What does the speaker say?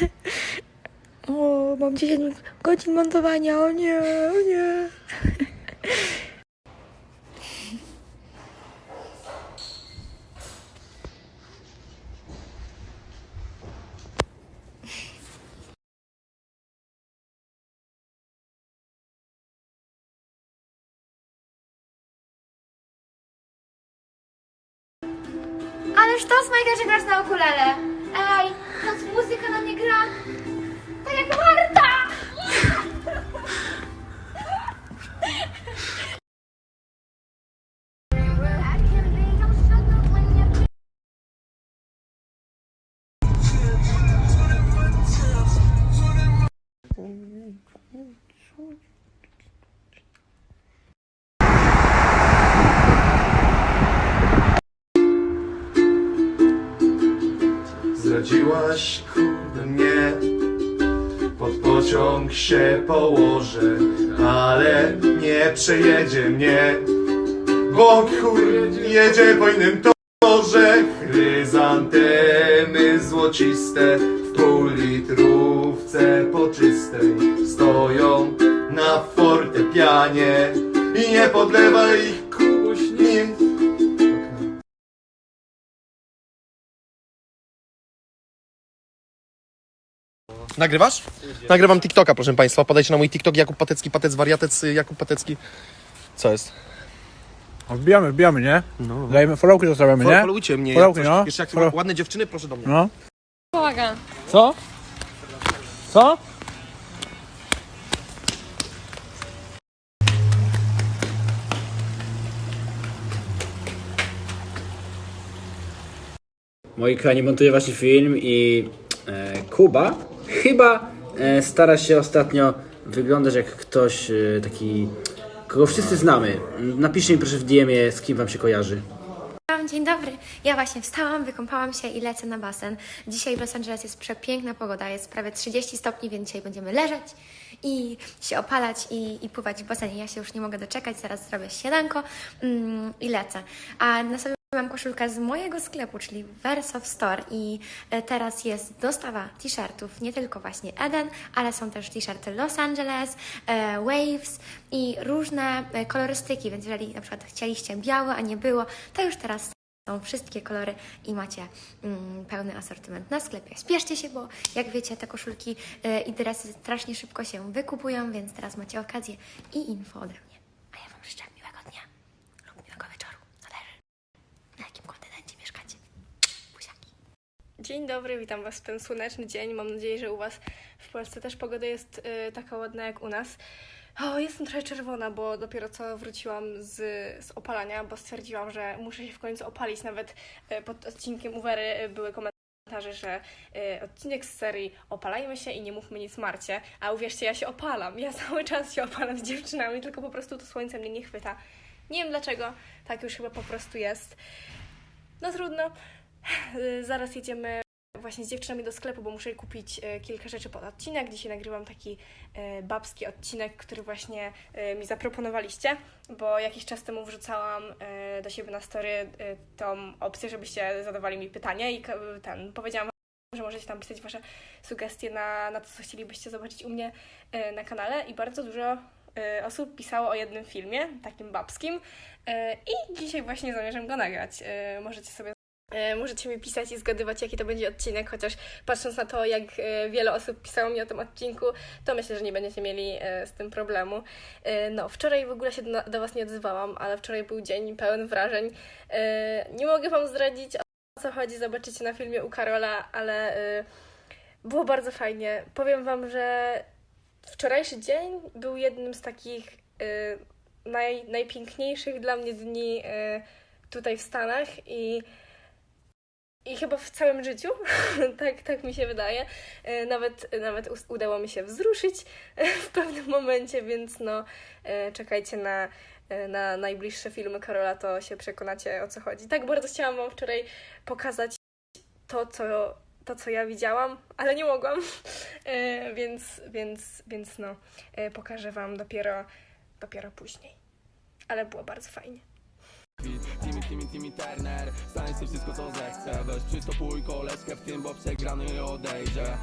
O, mam 10 godzin montowania, o nie, o nie. Ależ to Majka, że grasz na ukulele. Ej, to muzyka na mnie gra. Tak jak Zdradziłaś kurde mnie. Pod pociąg się położę Ale nie przejedzie mnie. Bo kur jedzie po innym torze Chryzantemy złociste W półlitrówce poczystej Stoją na fortepianie. I nie podlewa ich Nagrywasz? Nagrywam TikToka, proszę Państwa. Podajcie na mój TikTok Jakub Patecki, Patec Wariatec, Jakub Patecki. Co jest? Wbijamy, wbijamy, nie? No. Dajemy followki zostawiamy, nie? Followujcie mnie. Followki, no. Jeszcze jak Follow- ładne dziewczyny, proszę do mnie. No. Pomaga. Co? Co? Moi kochani, montuję właśnie film i e, Kuba chyba e, stara się ostatnio wyglądać jak ktoś e, taki, kogo wszyscy znamy. Napiszcie mi proszę w DM-ie, z kim wam się kojarzy. Dzień dobry. Ja właśnie wstałam, wykąpałam się i lecę na basen. Dzisiaj w Los Angeles jest przepiękna pogoda, jest prawie 30 stopni, więc dzisiaj będziemy leżeć i się opalać i, i pływać w basenie. Ja się już nie mogę doczekać, zaraz zrobię śniadanko mm, i lecę. A na sobie mam koszulkę z mojego sklepu, czyli Verso Store i e, teraz jest dostawa t-shirtów, nie tylko właśnie Eden, ale są też t-shirty Los Angeles, e, Waves i różne e, kolorystyki, więc jeżeli na przykład chcieliście białe, a nie było, to już teraz są wszystkie kolory i macie mm, pełny asortyment na sklepie. Spieszcie się, bo jak wiecie, te koszulki i dresy strasznie szybko się wykupują, więc teraz macie okazję i info ode Dzień dobry, witam Was w ten słoneczny dzień. Mam nadzieję, że u Was w Polsce też pogoda jest y, taka ładna jak u nas. O, jestem trochę czerwona, bo dopiero co wróciłam z, z opalania, bo stwierdziłam, że muszę się w końcu opalić. Nawet y, pod odcinkiem Uwery y, były komentarze, że y, odcinek z serii Opalajmy się i nie mówmy nic Marcie. A uwierzcie, ja się opalam. Ja cały czas się opalam z dziewczynami, tylko po prostu to słońce mnie nie chwyta. Nie wiem dlaczego, tak już chyba po prostu jest. No trudno. Y, Zaraz jedziemy właśnie z dziewczynami do sklepu, bo muszę kupić e, kilka rzeczy pod odcinek. Dzisiaj nagrywam taki e, babski odcinek, który właśnie mi zaproponowaliście, bo jakiś czas temu wrzucałam do siebie na story tą opcję, żebyście zadawali mi pytania i ten, powiedziałam że możecie tam pisać wasze sugestie na, na to, co chcielibyście zobaczyć u mnie na kanale i bardzo dużo osób pisało o jednym filmie, takim babskim i dzisiaj właśnie zamierzam go nagrać. Możecie sobie Możecie mi pisać i zgadywać, jaki to będzie odcinek, chociaż patrząc na to, jak e, wiele osób pisało mi o tym odcinku, to myślę, że nie będziecie mieli e, z tym problemu. E, No, wczoraj w ogóle się do, Was nie odzywałam, ale wczoraj był dzień pełen wrażeń. E, Nie mogę Wam zdradzić, o co chodzi, zobaczycie na filmie u Karola, ale e, było bardzo fajnie. Powiem Wam, że wczorajszy dzień był jednym z takich e, naj, najpiękniejszych dla mnie dni e, tutaj w Stanach i i chyba w całym życiu, tak, tak mi się wydaje. E, Nawet, nawet udało mi się wzruszyć e, w pewnym momencie, więc no e, czekajcie na, na najbliższe filmy Karola, to się przekonacie o co chodzi. Tak bardzo chciałam Wam wczoraj pokazać to, co, to, co ja widziałam, ale nie mogłam, więc, więc, więc no pokażę Wam dopiero, dopiero później. Ale było bardzo fajnie. Timmy, Timmy, Turner. Stań sobie wszystko co zechce Weź przystopuj koleżkę w tym, bo przegrany odejdzie